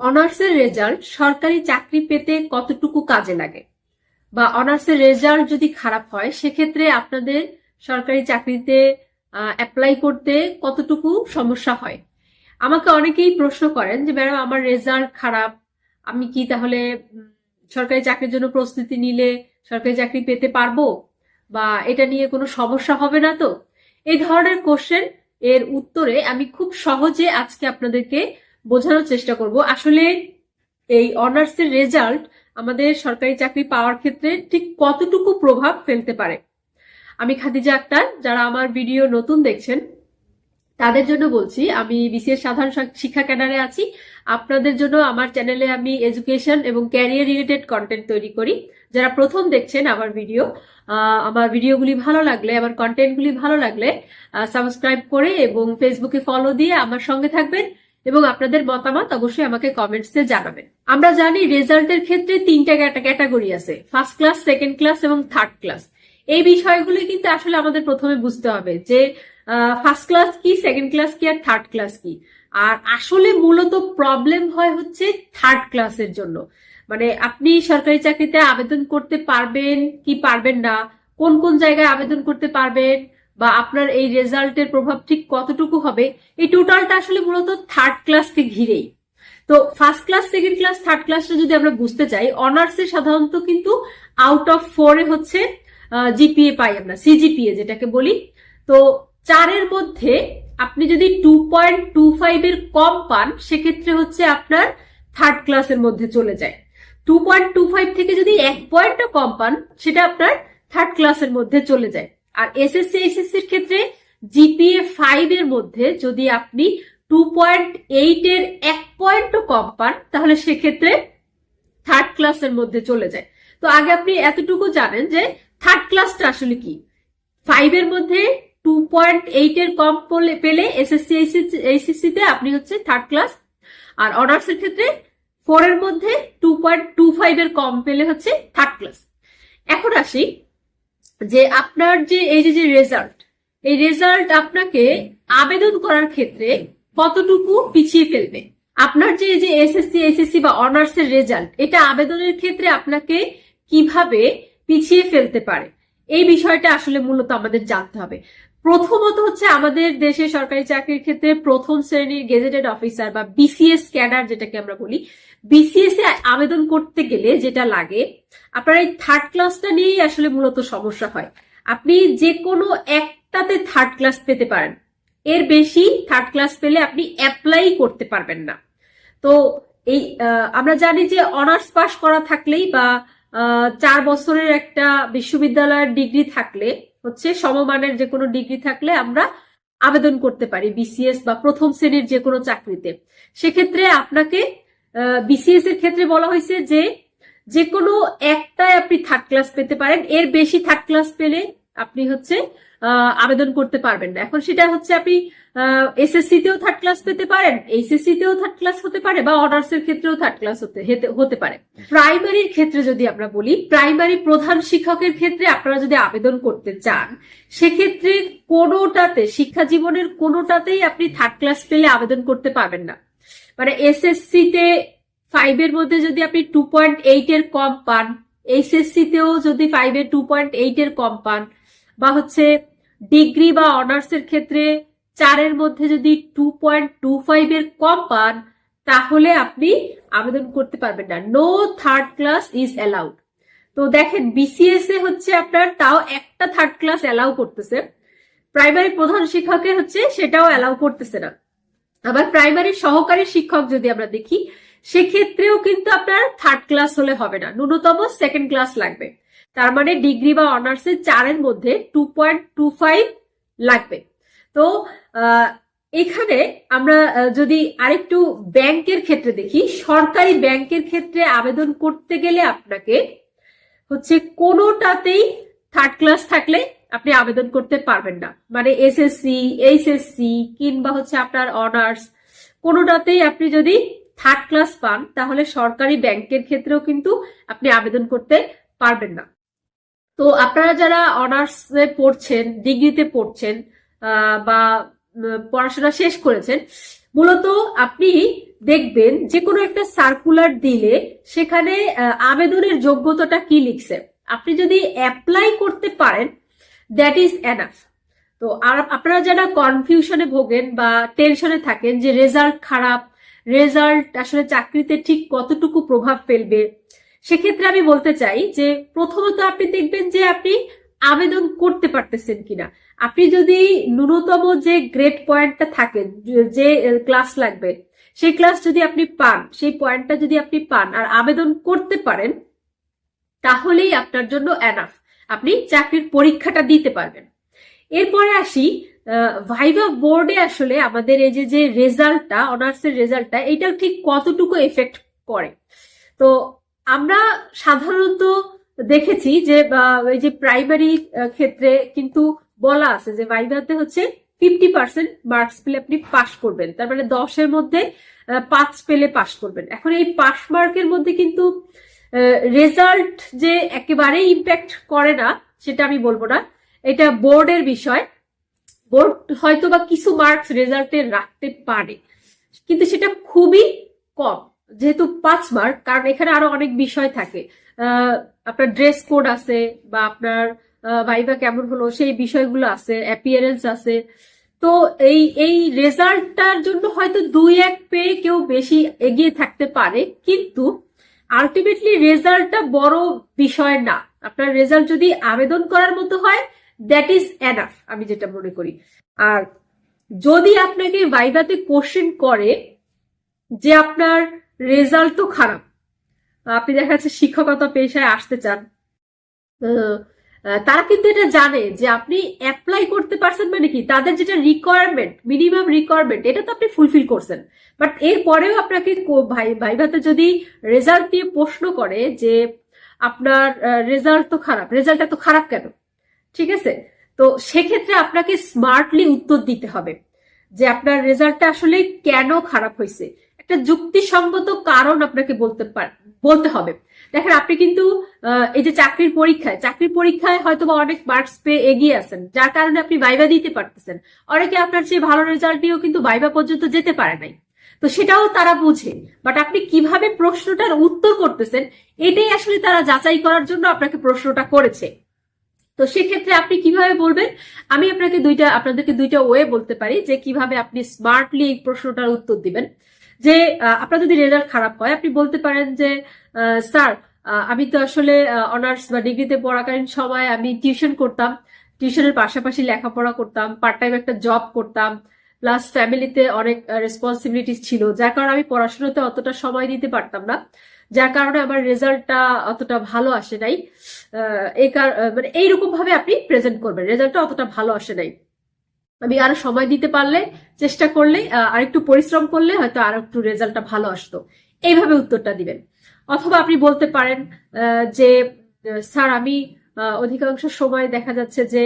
অনার্সের রেজাল্ট সরকারি চাকরি পেতে কতটুকু কাজে লাগে? বা অনার্সের রেজাল্ট যদি খারাপ হয়, সেক্ষেত্রে আপনাদের সরকারি চাকরিতে অ্যাপ্লাই করতে কতটুকু সমস্যা হয়? আমাকে অনেকেই প্রশ্ন করেন যে, ম্যাডাম, আমার রেজাল্ট খারাপ, আমি কি তাহলে সরকারি চাকরির জন্য প্রস্তুতি নিলে সরকারি চাকরি পেতে পারব? বা এটা নিয়ে কোনো সমস্যা হবে না তো? এই ধরনের কোশ্চেন এর উত্তরে আমি খুব সহজে আজকে আপনাদেরকে বোঝানোর চেষ্টা করব। আসলে এই অনার্সের রেজাল্ট আমাদের সরকারি চাকরি পাওয়ার ক্ষেত্রে ঠিক কতটুকু প্রভাব ফেলতে পারে? আমি খাদিজা আক্তার, যারা আমার ভিডিও নতুন দেখছেন, তাদের জন্য বলছি, আমি বিসিএস সাধারণ শিক্ষা ক্যাডারে আছি। আপনাদের জন্য আমার চ্যানেলে আমি এডুকেশন এবং ক্যারিয়ার রিলেটেড কন্টেন্ট তৈরি করি। যারা প্রথম দেখছেন আমার ভিডিও আমার ভিডিওগুলি ভালো লাগলে, আমার কন্টেন্টগুলি ভালো লাগলে সাবস্ক্রাইব করে এবং ফেসবুকে ফলো দিয়ে আমার সঙ্গে থাকবেন। এবং আপনাদের মতামত অবশ্যই আমাকে কমেন্টসে জানাবেন। আমরা জানি রেজাল্টের ক্ষেত্রে তিনটা ক্যাটাগরি আছে ফার্স্ট ক্লাস সেকেন্ড ক্লাস এবং থার্ড ক্লাস এই বিষয়গুলি কিন্তু আসলে আমাদের প্রথমে বুঝতে হবে যে ফার্স্ট ক্লাস কি সেকেন্ড ক্লাস কি, আর থার্ড ক্লাস কি। আর আসলে মূলত প্রবলেম হয় হচ্ছে থার্ড ক্লাসের জন্য। মানে আপনি সরকারি চাকরিতে আবেদন করতে পারবেন কি পারবেন না, কোন কোন জায়গায় আবেদন করতে পারবেন বা আপনার এই রেজাল্টের প্রভাব ঠিক কতটুকু হবে, এই টোটালটা আসলে মূলত থার্ড ক্লাসকে ঘিরেই। তো first class second class third ক্লাসটা যদি আমরা বুঝতে চাই অনার্সে সাধারণত কিন্তু আউট অফ ফোরে হচ্ছে জিপিএ পাই আমরা সিজিপিএ যেটাকে বলি। তো চারের মধ্যে আপনি যদি টু পয়েন্ট টু ফাইভ এর কম পান, সেক্ষেত্রে হচ্ছে আপনার থার্ড ক্লাসের মধ্যে চলে যায়। টু পয়েন্ট টু ফাইভ থেকে যদি এক পয়েন্টও কম পান, সেটা আপনার থার্ড ক্লাসের মধ্যে চলে যায়। আর এসএসসি এসএসসির ক্ষেত্রে জিপিএ ফাইভ এর মধ্যে যদি আপনি টু পয়েন্ট এইট এর এক পয়েন্টও কম পান, তাহলে সেক্ষেত্রে থার্ড ক্লাসের মধ্যে চলে যায়। তো আগে আপনি এতটুকু জানেন যে থার্ড ক্লাসটা আসলে কি? ফাইভ এর মধ্যে টু পয়েন্ট এইট এর কম পলে- পেলে এসএসসি এইচএসসি তে আপনি হচ্ছে থার্ড ক্লাস আর অনার্স এর ক্ষেত্রে ফোর এর মধ্যে টু পয়েন্ট টু ফাইভ এর কম পেলে হচ্ছে থার্ড ক্লাস এখন আসি যে আপনার যে, এই যে রেজাল্ট এই রেজাল্ট আপনাকে আবেদন করার ক্ষেত্রে কতটুকু পিছিয়ে ফেলবে? আপনার যে যে এসএসসি এসএসসি বা অনার্স এর রেজাল্ট এটা আবেদনের ক্ষেত্রে আপনাকে কীভাবে পিছিয়ে ফেলতে পারে? এই বিষয়টা আসলে মূলত আমাদের জানতে হবে। প্রথমত হচ্ছে আমাদের দেশে সরকারি চাকরির ক্ষেত্রে প্রথম শ্রেণির গেজেটেড অফিসার বা বিসিএস ক্যাডার যেটাকে আমরা বলি বিসিএস এ আবেদন করতে গেলে যেটা লাগে, আপনার এই থার্ড ক্লাসটা নিয়েই আসলে মূলত সমস্যা হয়। আপনি যে কোনো একটাতে থার্ড ক্লাস পেতে পারেন। এর বেশি থার্ড ক্লাস পেলে আপনি অ্যাপ্লাই করতে পারবেন না। তো এই আমরা জানি যে অনার্স পাস করা থাকলেই বা চার বছরের একটা বিশ্ববিদ্যালয়ের ডিগ্রি থাকলে হচ্ছে সমমানের যে কোনো ডিগ্রি থাকলে আমরা আবেদন করতে পারি বিসিএস বা প্রথম শ্রেণির যে কোনো চাকরিতে। সেক্ষেত্রে আপনাকে বিসিএস এর ক্ষেত্রে বলা হয়েছে যে যে কোনো একটায় আপনি থার্ড ক্লাস পেতে পারেন। এর বেশি থার্ড ক্লাস পেলে আপনি হচ্ছে আবেদন করতে পারবেন এখন সেটা হচ্ছে আপনি এসএসসি তেও থার্ড ক্লাস পেতে পারেন এইচএসসি তেও থার্ড ক্লাস হতে পারে বা অনার্স এর ক্ষেত্রেও থার্ড ক্লাস হতে হতে পারে। প্রাইমারির ক্ষেত্রে যদি আমরা বলি প্রাইমারি প্রধান শিক্ষকের ক্ষেত্রে আপনারা যদি আবেদন করতে চান, সেক্ষেত্রে কোনোটাতে, শিক্ষা জীবনের কোনোটাতেই আপনি থার্ড ক্লাস পেলে আবেদন করতে পারবেন না। মানে এসএসসি তে ফাইভ এর মধ্যে যদি আপনি টু পয়েন্ট এইট এর কম পান এইচএসসি তেও যদি ফাইভ এর টু পয়েন্ট এইট এর কম পান বা হচ্ছে ডিগ্রি বা অনার্স এর ক্ষেত্রে চারের মধ্যে যদি টু পয়েন্ট টু ফাইভ এর কম পান, তাহলে আপনি আবেদন করতে পারবেন না। No third class is allowed তো দেখেন বিসিএস এ হচ্ছে আপনার তাও একটা থার্ড ক্লাস অ্যালাউ করতেছে। প্রাইমারি প্রধান শিক্ষকের হচ্ছে সেটাও অ্যালাউ করতেছে না। আবার প্রাইমারি সহকারী শিক্ষক যদি আমরা দেখি, সেক্ষেত্রেও কিন্তু আপনার থার্ড ক্লাস হলে হবে না। ন্যূনতম সেকেন্ড ক্লাস লাগবে। তার মানে ডিগ্রি বা অনার্সের চারের মধ্যে টু পয়েন্ট টু ফাইভ লাগবে। তো এখানে আমরা যদি আরেকটু ব্যাংকের ক্ষেত্রে দেখি, সরকারি ব্যাংকের ক্ষেত্রে আবেদন করতে গেলে আপনাকে হচ্ছে কোনোটাতেই থার্ড ক্লাস থাকলে আপনি আবেদন করতে পারবেন না। মানে এসএসসি এইচএসসি কিংবা হচ্ছে আপনার অনার্স, কোনোটাতেই আপনি যদি থার্ড ক্লাস পান, তাহলে সরকারি ব্যাংকের ক্ষেত্রেও কিন্তু আপনি আবেদন করতে পারবেন না। তো আপনারা যারা অনার্সে পড়ছেন ডিগ্রিতে পড়ছেন বা পড়াশোনা শেষ করেছেন, মূলত আপনি দেখবেন যে কোনো একটা সার্কুলার দিলে সেখানে আবেদনের যোগ্যতাটা কি লিখছে। আপনি যদি অ্যাপ্লাই করতে পারেন দ্যাট ইজ এনাফ তো আপনারা যারা কনফিউশনে ভোগেন বা টেনশনে থাকেন যে রেজাল্ট খারাপ রেজাল্ট আসলে চাকরিতে ঠিক কতটুকু প্রভাব ফেলবে সেক্ষেত্রে আমি বলতে চাই যে প্রথমত আপনি দেখবেন যে আপনি আবেদন করতে পারতেছেন কিনা। আপনি যদি ন্যূনতম যে গ্রেড পয়েন্টটা থাকে, যে ক্লাস লাগবে, সেই ক্লাস যদি আপনি পান, সেই পয়েন্টটা যদি আপনি পান আর আবেদন করতে পারেন, তাহলেই আপনার জন্য এনাফ আপনি চাকরির পরীক্ষাটা দিতে পারবেন। এরপরে আসি ভাইভা বোর্ডে আসলে আমাদের এই যে যে রেজাল্টটা অনার্সের রেজাল্টটা এটা ঠিক কতটুকু এফেক্ট করে? তো আমরা সাধারণত দেখেছি যে এই যে প্রাইমারি ক্ষেত্রে কিন্তু বলা আছে যে ভাইভাতে হচ্ছে ফিফটি পার্সেন্ট মার্কস পেলে আপনি পাশ করবেন। তার মানে দশের মধ্যে পাঁচ পেলে পাশ করবেন। এখন এই পাশ মার্কের মধ্যে কিন্তু রেজাল্ট যে একেবারেই ইম্প্যাক্ট করে না, সেটা আমি বলব না। এটা বোর্ডের বিষয়। বোর্ড হয়তো বা কিছু মার্কস রেজাল্টে রাখতে পারে, কিন্তু সেটা খুবই কম। যেহেতু পাঁচ মার্ক কারণ এখানে আরও অনেক বিষয় থাকে। আপনার ড্রেস কোড আছে বা আপনার ভাইবা কেমন হলো, সেই বিষয়গুলো আছে অ্যাপিয়ারেন্স আছে। তো এই এই রেজাল্টটার জন্য হয়তো দুই এক পেয়ে কেউ বেশি এগিয়ে থাকতে পারে, কিন্তু আলটিমেটলি রেজাল্টটা বড় বিষয় না। আপনার রেজাল্ট যদি আবেদন করার মতো হয় দ্যাট ইজ এনাফ আমি যেটা মনে করি। আর যদি আপনাকে ভাইভাতে কোশ্চেন করে যে আপনার রেজাল্ট তো খারাপ। আপনি দেখা যাচ্ছে শিক্ষকতা পেশায় আসতে চান। তারা কিন্তু এটা জানে যে আপনি অ্যাপ্লাই করতে পারছেন মানে কি? তাদের যেটা রিকোয়ারমেন্ট মিনিমাম রিকোয়ারমেন্ট এটা তো আপনি ফুলফিল করছেন। বাট এরপরেও আপনাকে ভাই, ভাইভাতে যদি রেজাল্ট দিয়ে প্রশ্ন করে যে আপনার রেজাল্ট তো খারাপ রেজাল্টটা তো খারাপ কেন? ঠিক আছে? তো সেক্ষেত্রে আপনাকে স্মার্টলি উত্তর দিতে হবে যে আপনার রেজাল্টটা আসলে কেন খারাপ হয়েছে একটা যুক্তিসঙ্গত কারণ আপনাকে বলতে বলতে হবে। দেখেন, আপনি কিন্তু এই যে চাকরির পরীক্ষায় চাকরির পরীক্ষায় হয়তো বা অনেক মার্কস পেয়ে এগিয়ে আছেন, যার কারণে আপনি ভাইবা দিতে পারতেছেন। অনেকে আপনার চেয়ে ভালো রেজাল্ট নিয়েও কিন্তু ভাইবা পর্যন্ত যেতে পারে নাই। তো সেটাও তারা বুঝে। বাট আপনি কীভাবে প্রশ্নটার উত্তর করতেছেন, এটাই আসলে তারা যাচাই করার জন্য আপনাকে প্রশ্নটা করেছে। তো সেক্ষেত্রে আপনি কীভাবে বলবেন? আমি আপনাকে দুইটা, আপনাদেরকে দুইটা ওয়ে বলতে পারি যে কীভাবে আপনি স্মার্টলি এই প্রশ্নটার উত্তর দিবেন। যে আপনার যদি রেজাল্ট খারাপ হয়, আপনি বলতে পারেন যে স্যার আমি তো আসলে অনার্স বা ডিগ্রিতে পড়াকালীন সময় আমি টিউশন করতাম। টিউশনের পাশাপাশি লেখাপড়া করতাম পার্ট টাইম একটা জব করতাম প্লাস ফ্যামিলিতে অনেক রেসপন্সিবিলিটিস ছিল, যার কারণে আমি পড়াশোনাতে অতটা সময় দিতে পারতাম না, যার কারণে আমার রেজাল্টটা অতটা ভালো আসে নাই। এই মানে এইরকম ভাবে আপনি প্রেজেন্ট করবেন, রেজাল্টটা অতটা ভালো আসে নাই। আমি আরও সময় দিতে পারলে, চেষ্টা করলে আরেকটু পরিশ্রম করলে হয়তো আর একটু রেজাল্টটা ভালো আসতো। এইভাবে উত্তরটা দিবেন। অথবা আপনি বলতে পারেন যে স্যার আমি অধিকাংশ সময় দেখা যাচ্ছে যে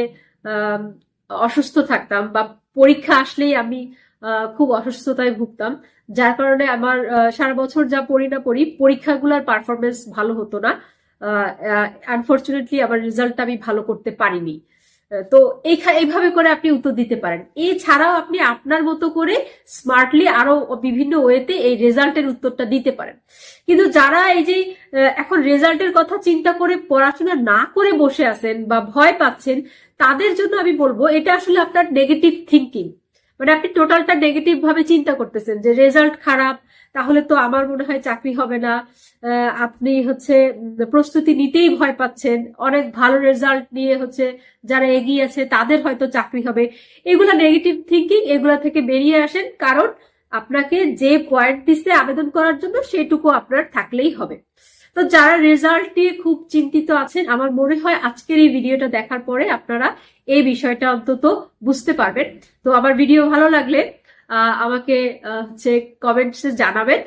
অসুস্থ থাকতাম বা পরীক্ষা আসলেই আমি খুব অসুস্থতায় ভুগতাম। যার কারণে আমার সারা বছর যা পড়ি না পড়ি, পরীক্ষাগুলোর পারফরমেন্স ভালো হতো না। আনফর্চুনেটলি আমার রেজাল্টটা আমি ভালো করতে পারিনি। তো এইভাবে করে আপনি উত্তর দিতে পারেন। এছাড়াও আপনি আপনার মতো করে স্মার্টলি আরও বিভিন্ন ওয়েতে এই রেজাল্টের উত্তরটা দিতে পারেন। কিন্তু যারা এই যে এখন রেজাল্টের কথা চিন্তা করে পড়াশোনা না করে বসে আছেন বা ভয় পাচ্ছেন, তাদের জন্য আমি বলব এটা আসলে আপনার নেগেটিভ থিঙ্কিং মানে আপনি টোটালটা নেগেটিভ ভাবে চিন্তা করতেছেন যে রেজাল্ট খারাপ তাহলে তো আমার মনে হয় চাকরি হবে না। আপনি হচ্ছে প্রস্তুতি নিতেই ভয় পাচ্ছেন। অনেক ভালো রেজাল্ট নিয়ে হচ্ছে যারা এগিয়ে আছে, তাদের হয়তো চাকরি হবে। এগুলা নেগেটিভ থিঙ্কিং এগুলা থেকে বেরিয়ে আসেন কারণ আপনাকে যে পয়েন্ট দিচ্ছে আবেদন করার জন্য সেটুকু আপনার থাকলেই হবে। তো যারা রেজাল্ট নিয়ে খুব চিন্তিত আছেন, আমার মনে হয় আজকের এই ভিডিওটা দেখার পরে আপনারা এই বিষয়টা অন্তত বুঝতে পারবেন। তো আমার ভিডিও ভালো লাগলে আমাকে হচ্ছে কমেন্টসে জানাবেন।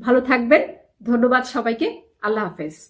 ভালো থাকবেন। ধন্যবাদ সবাইকে। আল্লাহ হাফেজ।